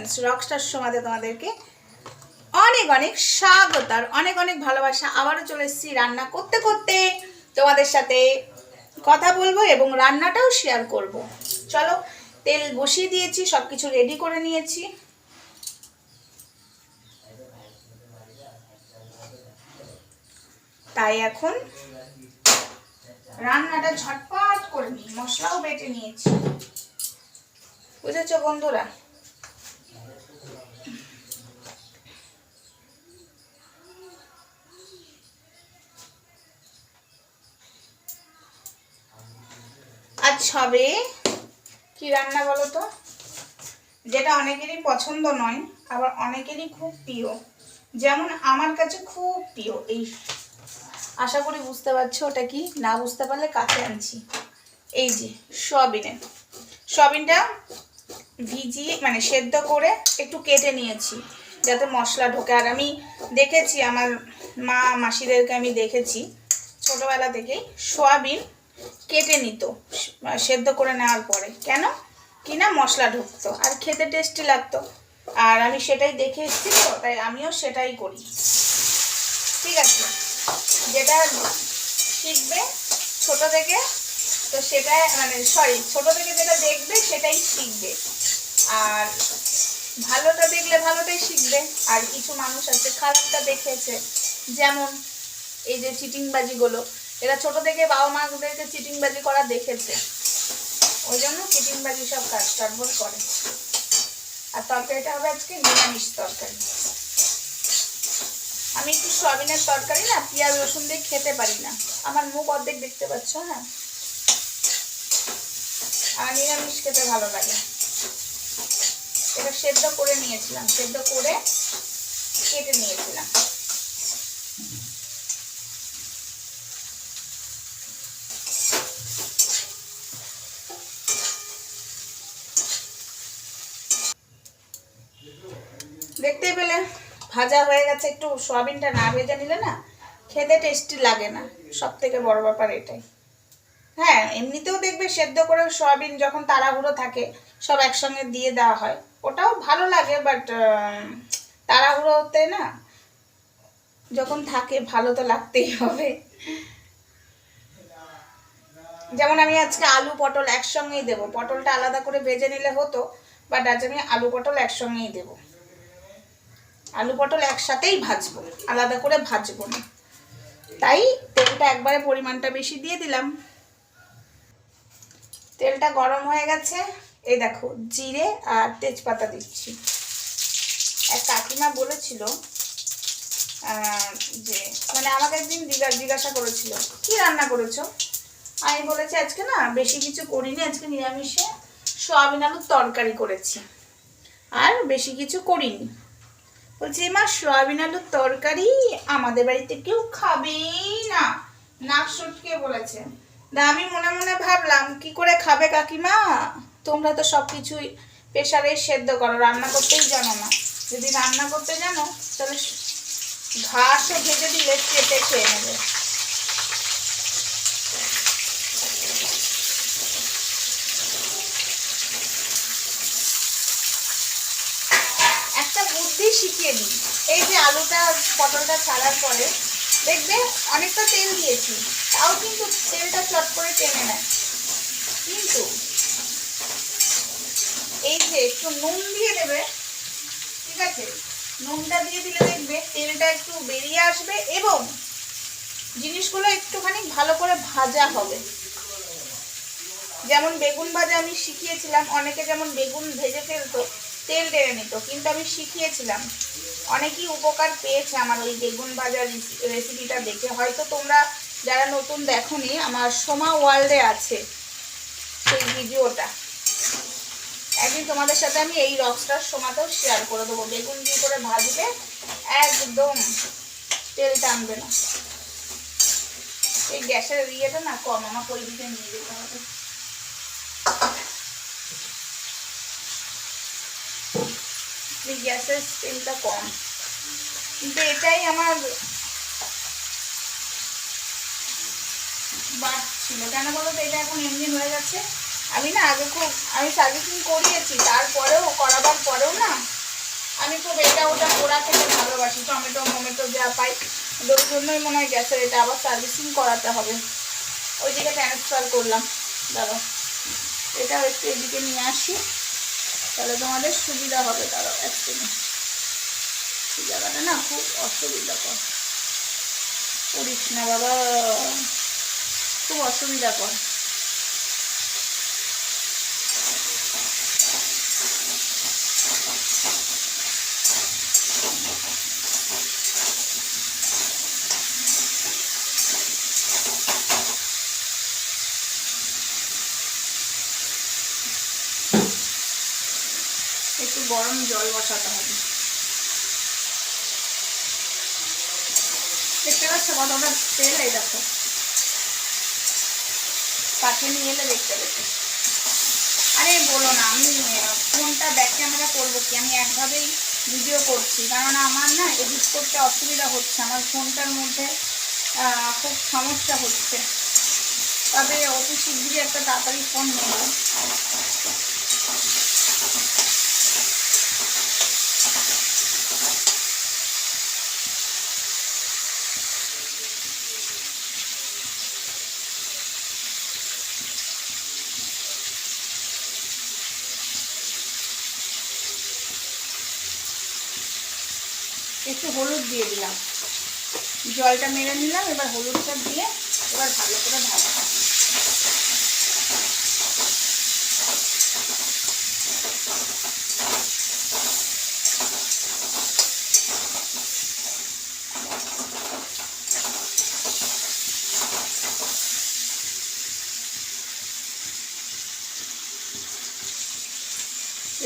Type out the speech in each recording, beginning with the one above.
Friends Rockstar সমাজে তোমাদেরকে অনেক অনেক স্বাগত আর অনেক অনেক ভালোবাসা। আবারও চলে এসেছি রান্না করতে করতে। তোমাদের সাথে কথা বলব এবং রান্নাটাও শেয়ার করব। চলো, তেল বসিয়ে দিয়েছি সব কিছু রেডি করে নিয়েছি। তাই এখন রান্নাটা ঝটপট করে নিই, মশলাও বেটে নিয়েছি। বুঝেছ বন্ধুরা? আজ হবে কি রান্না বলো তো? যেটা অনেকেরই পছন্দ নয় আবার অনেকেরই খুব প্রিয়। যেমন আমার কাছে খুব প্রিয় এই আশা করি বুঝতে পারছ ওটা কি? না বুঝতে পারলে কাছে আনছি। এই যে সয়াবিনের সয়াবিনটা ভিজিয়ে মানে সেদ্ধ করে একটু কেটে নিয়েছি যাতে মশলা ঢোকে। আর আমি দেখেছি আমার মা মাসিদেরকে আমি দেখেছি ছোটোবেলা থেকেই সয়াবিন কেটে নিত সেদ্ধ করে নেওয়ার পরে। কেন? কি না মশলা ঢুকতো, আর খেতে টেস্টি লাগতো। আর আমি সেটাই দেখে এসেছি তো, তাই আমিও সেটাই করি। ঠিক আছে? যেটা শিখবে ছোট থেকে, তো সেটা মানে সরি ছোট থেকে যেটা দেখবে সেটাই শিখবে। আর ভালোটা দেখলে ভালোটাই শিখবে। আর কিছু মানুষ আছে, খারাপটা দেখেছে। যেমন এই যে চিটিংবাজিগুলো এরা ছোট থেকে বাবা মাদেরকে চিটিংবাজি করা দেখেছে। ওই জন্য চিটিংবাজি সব কাজ টাজবর করে। আর তরকারিটা হবে আজকে নিরামিষ তরকারি। আমি একটু সয়াবিনের তরকারি না, পেঁয়াজ, রসুন দিয়ে খেতে পারি না। আমার মুখ অর্ধেক দেখতে পাচ্ছ হ্যাঁ? আর নিরামিষ খেতে ভালো লাগে। এটা সেদ্ধ করে নিয়েছিলাম, সেদ্ধ করে কেটে নিয়েছিলাম। দেখতে পেলে ভাজা হয়ে গেছে, একটু সয়াবিনটা না ভেজে নিলে না খেতে টেস্টি লাগে না। সব থেকে বড় ব্যাপার এটাই। হ্যাঁ এমনিতেও দেখবে সেদ্ধ করে সয়াবিন যখন তাড়াহুড়ো থাকে, সব একসঙ্গে দিয়ে দেওয়া হয়। ওটাও ভালো লাগে বাট তাড়াহুড়োতে না যখন থাকে ভালো তো লাগতেই হবে। যেমন আমি আজকে আলু পটল একসঙ্গেই দেবো। পটলটা আলাদা করে ভেজে নিলে হতো বাট আজ আমি আলু পটল একসঙ্গেই দেবো। আলু পটল একসাথেই ভাজবো, আলাদা করে ভাজবো না। তাই তেলটা একবারে পরিমাণটা বেশি দিয়ে দিলাম। তেলটা গরম হয়ে গেছে। এই দেখো, জিরে আর তেজপাতা দিচ্ছি। এক কাকিমা বলেছিল যে মানে আমাকে একদিন জিজ্ঞা- জিজ্ঞাসা করেছিল, কি রান্না করেছ? আমি বলেছি, আজকে না বেশি কিছু করিনি, আজকে নিরামিষে সোয়াবিন আলুর তরকারি করেছি। আর বেশি কিছু করিনি। বলছি, মা, সয়াবিন আলুর তরকারি আমাদের বাড়িতে কেউ খাবেই না। নাক সুটকে বলেছে। তা আমি মনে মনে ভাবলাম, কি করে খাবে কাকিমা? তোমরা তো সব কিছুই প্রেশারে সেদ্ধ করো, রান্না করতেই জানো না যদি রান্না করতে জানো, তাহলে ঘাসও ভেজে দিলে কেটে খেয়ে নেবে একটা শিখিয়ে দিই। এই যে আলুটা, পটলটা ছাড়ার পরে দেখবে অনেকটা তেল দিয়েছি, তাও কিন্তু তেলটা চট করে টেনে নেয়। কিন্তু এই যে একটু নুন দিয়ে দেবে, ঠিক আছে? নুনটা দিয়ে দিলে দেখবে তেলটা একটু বেরিয়ে আসবে এবং জিনিসগুলো একটুখানি ভালো করে ভাজা হবে। যেমন বেগুন ভাজা আমি শিখিয়েছিলাম, অনেকে যেমন বেগুন ভেজে ফেলতো তেল টেনে নিত, কিন্তু আমি শিখিয়েছিলাম। অনেকেই উপকার পেয়েছে আমার ওই বেগুন ভাজার রেসিপিটা দেখে। হয়তো তোমরা যারা নতুন দেখোনি, আমার সোমা ওয়ার্ল্ডে আছে সেই ভিডিওটা। একদিন তোমাদের সাথে আমি এই রক্সটার সোমাতেও শেয়ার করে দেবো। বেগুন দিয়ে করে ভাজবে একদম তেল টানবে না। এই গ্যাসের ইয়েটা না কম আমাকে ওই দিকে নিয়ে যেতে হবে। গ্যাসের তেলটা কম। কিন্তু এটাই আমার বাদ কেন বলো তো, এটা এখন এমনি হয়ে গেছে। আমি না আগে খুব, আমি সার্ভিসিং করিয়েছি, তারপরেও করাবার পরেও না আমি খুব এটা ওটা পোড়া খেতে ভালোবাসি। টমেটো, মমেটো যা পাই ওই জন্যই মনে হয় গ্যাসের এটা আবার সার্ভিসিং করাতে হবে। ওই দিকে ট্রান্সফার করলাম দাঁড়ো এটাও একটু এদিকে নিয়ে আসি। তাহলে তোমাদের সুবিধা হবে তারা একদমই সেই জায়গাটা না খুব অসুবিধা কর করিস না বাবা। খুব অসুবিধা কর একটু গরম জল বসাতে হবে। দেখতে পাচ্ছ কতটা তেল এই দেখো। কাছে নিয়ে এলে দেখতে পেতে। আরে বলো না, আমি ফোনটা ব্যাক ক্যামেরা করব কি? আমি একভাবেই ভিডিও করছি, কারণ আমার না এডিট করতে অসুবিধা হচ্ছে। আমার ফোনটার মধ্যে খুব সমস্যা হচ্ছে। তবে অতি শিগগিরই একটা তাড়াতাড়ি ফোন নেব। একটু হলুদ দিয়ে দিলাম। জলটা মেরে নিলাম, এবার হলুদটা দিয়ে এবার ভালো করে ভাজা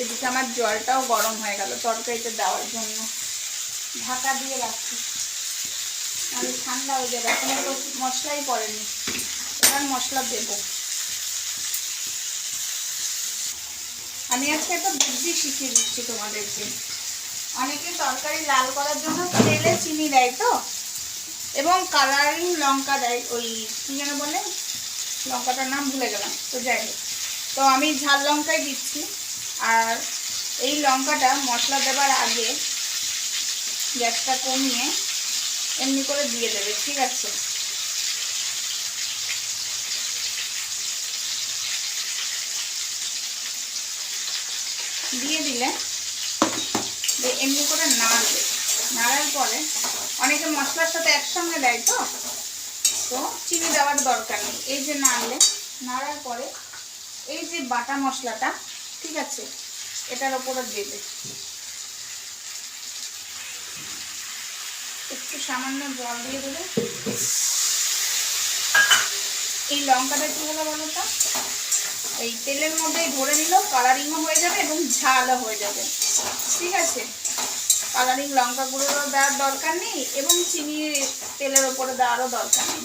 এদিকে আমার জলটাও গরম হয়ে গেল তরকারিতে দেওয়ার জন্য। ঢাকা দিয়ে রাখছি। আমি ঠান্ডা হয়ে যাবে। এখন তো মশলাই পড়েনি। এবার মশলা দেব। আমি আজকে একটা বুদ্ধি শিখিয়ে দিচ্ছি তোমাদেরকে। অনেকে তরকারি লাল করার জন্য তেলে চিনি দেয় তো? এবং কালারিং লঙ্কা দেয়। ওই কী যেন বলে? লঙ্কাটার নাম ভুলে গেলাম। তো যাই হোক। তো আমি ঝাল লঙ্কাই দিচ্ছি। আর এই লঙ্কাটা মশলা দেবার আগে গ্যাসটা কমিয়ে এমনি করে দিয়ে দেবে, ঠিক আছে? দিয়ে দিলে এমনি করে নাড়বে। নাড়ার পরে অনেকে মশলার সাথে একসঙ্গে দেয় তো? তো চিনি দেওয়ার দরকার নেই। এই যে নাড়লে, নাড়ার পরে এই যে বাটা মশলাটা, ঠিক আছে? এটার ওপরে দেবে একটু সামান্য জল দিয়ে দেবে। এই লঙ্কাটা কি হলো বলো তো? এই তেলের মধ্যেই ধরে নিল কালারিংও হয়ে যাবে এবং ঝালও হয়ে যাবে। ঠিক আছে? কালারিং লঙ্কা গুঁড়োরও দেওয়ার দরকার নেই এবং চিনি তেলের ওপরে দেওয়ারও দরকার নেই।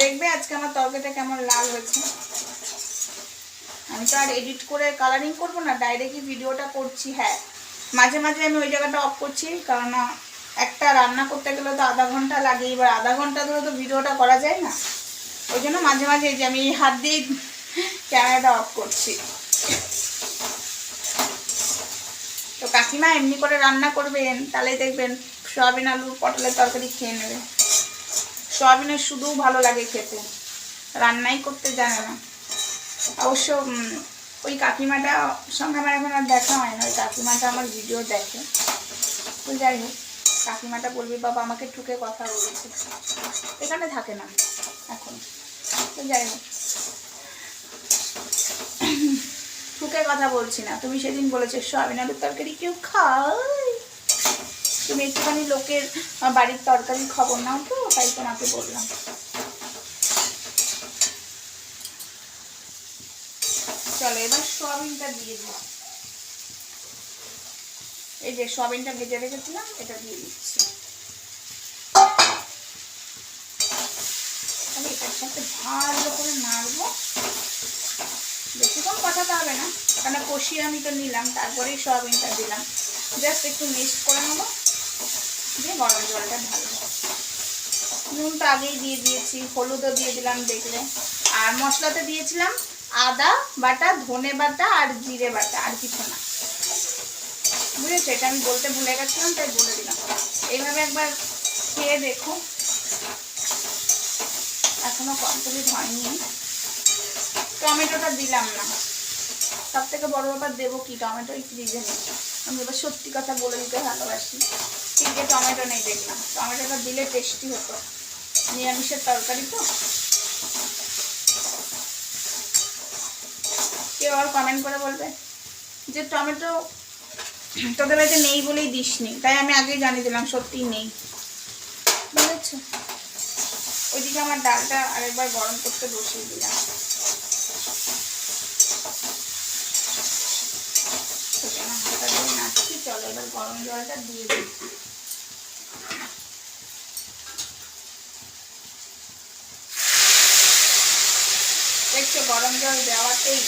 দেখবে আজকে আমার তরকারিটা কেমন লাল হয়েছে। আমি তো আর এডিট করে কালারিং করব না ডাইরেক্টই ভিডিওটা করছি হ্যাঁ। মাঝে মাঝে আমি ওই জায়গাটা অফ করছি কারণ একটা রান্না করতে গেলে তো আধা ঘণ্টা লাগে, এবার আধা ঘণ্টা ধরে তো ভিডিওটা করা যায় না। ওই জন্য মাঝে মাঝে যে আমি হাত দিয়ে ক্যামেরাটা অফ করছি। তো কাকিমা এমনি করে রান্না করবেন তাহলে দেখবেন সয়াবিন আলু পটলের তরকারি খেয়ে নেবে। সয়াবিনের শুধুও ভালো লাগে খেতে, রান্নাই করতে জানে না। অবশ্য ওই কাকিমাটা সঙ্গে আমার এখন আর দেখা হয় না, ওই কাকিমাটা আমার ভিডিও দেখে। তো যাই হোক, কাকিমাটা বলবি, বাবা, আমাকে ঠুকে কথা বলেছে। এখানে থাকে না, এখন। তো যাই হোক। ঠুকে কথা বলছি না, তুমি সেদিন বলেছ সয়াবিন তরকারি কেউ খায়? তুমি একটুখানি লোকের বাড়ির তরকারি খবর নাও তো, তাই তোমাকে বললাম। চলো, এবার সোয়াবিনটা দিয়ে দিই। এই যে সোয়াবিনটা ভেজে রেখেছিলাম, এটা দিয়ে দিচ্ছি। তাহলে এটার সাথে ভালো করে নাড়বো। বেশিক্ষণ কষাতে হবে না, কেন কষিয়ে আমি তো নিলাম, তারপরেই সোয়াবিনটা দিলাম। জাস্ট একটু মিক্স করে নেব, দিয়ে গরম জলটা ঢালবো। নুনটা আগেই দিয়ে দিয়েছি, হলুদও দিয়ে দিলাম দেখলে। আর মশলাতে দিয়েছিলাম আদা বাটা, ধনে বাটা আর জিরে বাটা, আর কিছু না। বুঝেছ? এটা আমি বলতে ভুলে গেছিলাম, তাই বলে দিলাম। এইভাবে একবার খেয়ে দেখো। এখনও কমপ্লিট হয়নি। টমেটোটা দিলাম না। সব থেকে বড় ব্যাপার দেবো কি? টমেটো ফ্রিজে নেই। আমি এবার সত্যি কথা বলে দিতে ভালোবাসি। ফ্রিজে টমেটো নেই দেখলাম। টমেটোটা দিলে টেস্টি হতো। নিরামিষের তরকারি তো। কেউ আর কমেন্ট করে বলবে যে টমেটো তোদের বাড়িতে নেই বলেই দিসনি। তাই আমি আগেই জানিয়ে দিলাম, সত্যিই নেই। বুঝেছ? ওইদিকে আমার ডালটা আরেকবার গরম করতে বসিয়ে দিলাম। চলো, এবার গরম জলটা দিয়ে দিই। দেখছ, গরম জল দেওয়াতেই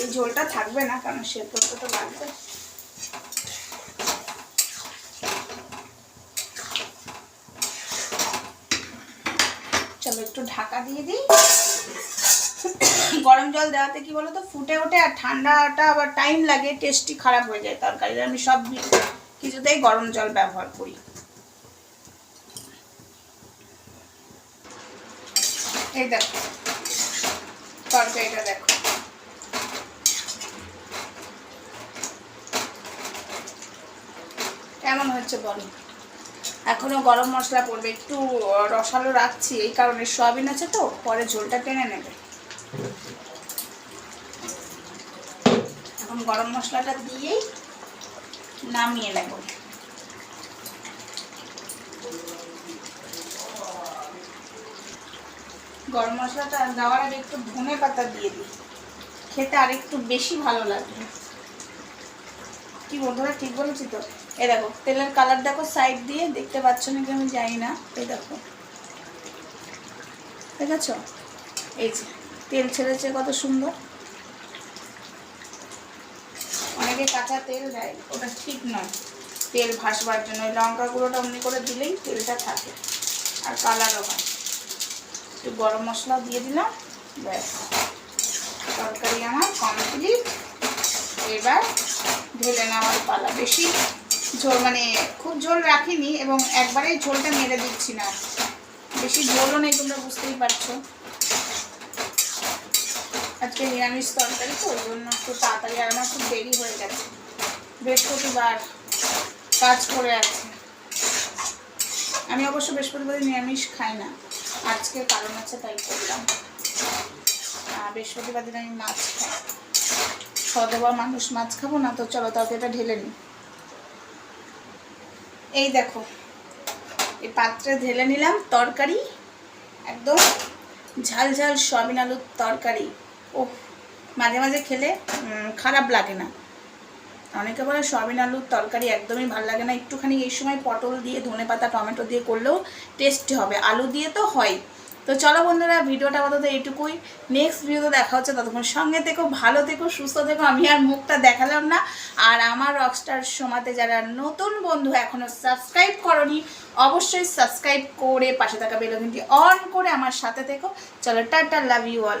এই থাকবে না, কারণ সে করতে তো লাগবে। চলো একটু ঢাকা দিয়ে দিই। গরম জল দেওয়াতে কি বলতো, ফুটে ওঠে আর ঠান্ডাটা আবার টাইম লাগে টেস্টি খারাপ হয়ে যায় তরকারি আমি সব কিছুতেই গরম জল ব্যবহার করি। এই দেখো, তরকারিটা দেখো। কেমন হচ্ছে বলো। এখনও গরম মশলা পড়বে, একটু রসালো রাখছি, এই কারণে সয়াবিন আছে তো, পরে ঝোলটা টেনে নেবে। এখন গরম মশলাটা দিয়েই নামিয়ে নেব। গরম মশলাটা দেওয়ার আগে একটু ধনে পাতা দিয়ে দিই। খেতে আর একটু বেশি ভালো লাগবে। কি বন্ধুরা, ঠিক বলেছি তো? এ দেখো, তেলের কালার দেখো সাইড দিয়ে, দেখতে পাচ্ছ নাকি আমি জানি না এই দেখো। দেখেছ? এই যে, তেল ছেড়েছে কত সুন্দর। অনেকে কাঁচা তেল দেয়, ওটা ঠিক নয়। তেল ভাসবার জন্য লঙ্কা গুঁড়োটা অমনি করে দিলেই তেলটা থাকে, আর কালারও হয়। একটু গরম মশলা দিয়ে দিলাম, ব্যাস। তরকারি আমার কমপ্লিট এবার ঢেলে নেওয়ার পালা, বেশি ঝোল মানে খুব ঝোল রাখিনি এবং একবারেই ঝোলটা মেরে দিচ্ছি না। বেশি ঝোলও নেই তোমরা বুঝতেই পারছ। আজকে নিরামিষ তরকারি তো, ওই জন্য একটু তাড়াতাড়ি আর আমার খুব দেরি হয়ে গেছে। বৃহস্পতিবার কাজ করে আছে। আমি অবশ্য বৃহস্পতিবার নিরামিষ খাই না, আজকে কারণ আছে তাই করলাম। আর বৃহস্পতিবার দিন আমি মাছ খাই। সদবা মানুষ মাছ খাব না, তো চলো তরকারিটা ঢেলে নিই। এই দেখো, এই পাত্রে ঢেলে নিলাম তরকারি, একদম ঝাল ঝাল সয়াবিন আলুর তরকারি। ও মাঝে মাঝে খেলে খারাপ লাগে না। অনেকে বলে সয়াবিন আলুর তরকারি একদমই ভালো লাগে না। একটুখানি এই সময় পটল দিয়ে ধনে পাতা টমেটো দিয়ে করলেও টেস্টি হবে। আলু দিয়ে তো হয়। তো চলো বন্ধুরা, ভিডিওটা আপাতত এইটুকুই। নেক্সট ভিডিওতে দেখা হচ্ছে ততক্ষণ সঙ্গে থেকো, ভালো থেকো, সুস্থ থেকো, আমি আর মুখটা দেখালাম না। আর আমার রকস্টার সমাতে যারা নতুন বন্ধু এখনও সাবস্ক্রাইব করনি, অবশ্যই সাবস্ক্রাইব করে পাশে থাকা বেলকিনটি অন করে আমার সাথে থেকো। চলো, টাটা লাভ ইউ অল